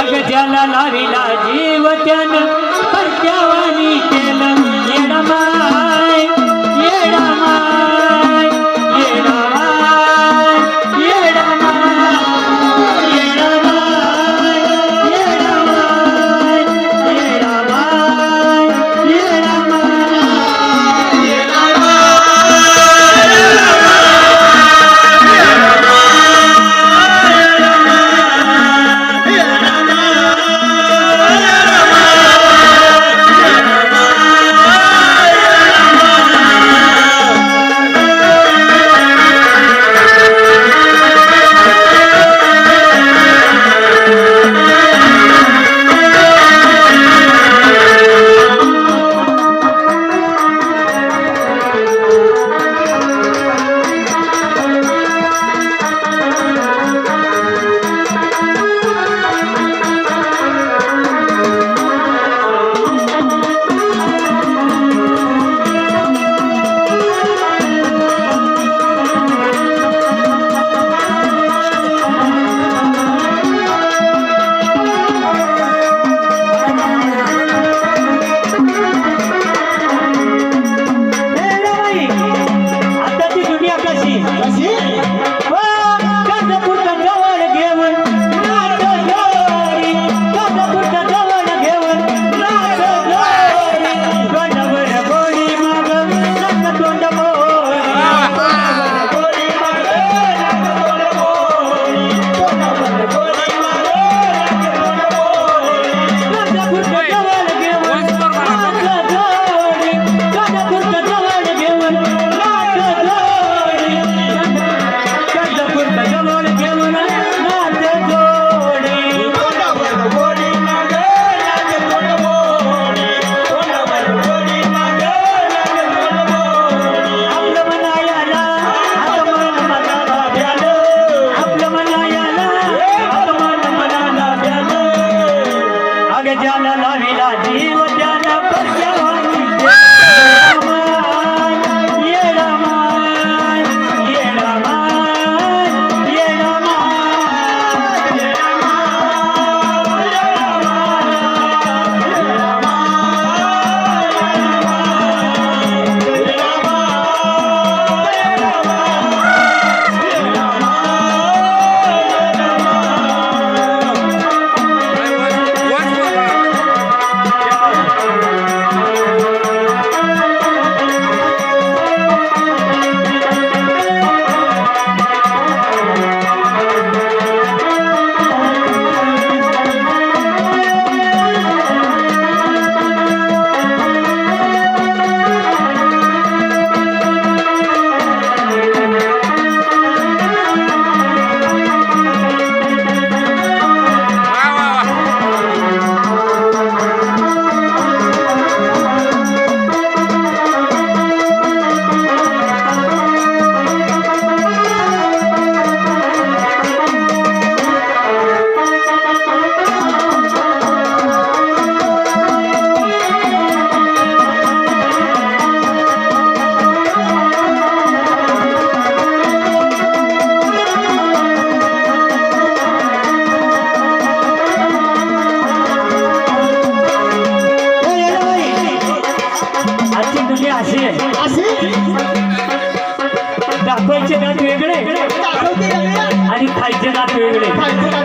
अग ज्याला लाविला जीव त्यानं परत्या ज्याला लाविला जीव त्याला म्हणजे असे. असे? दाखवायचे दात वेगळे. आणि खायचे दात वेगळे.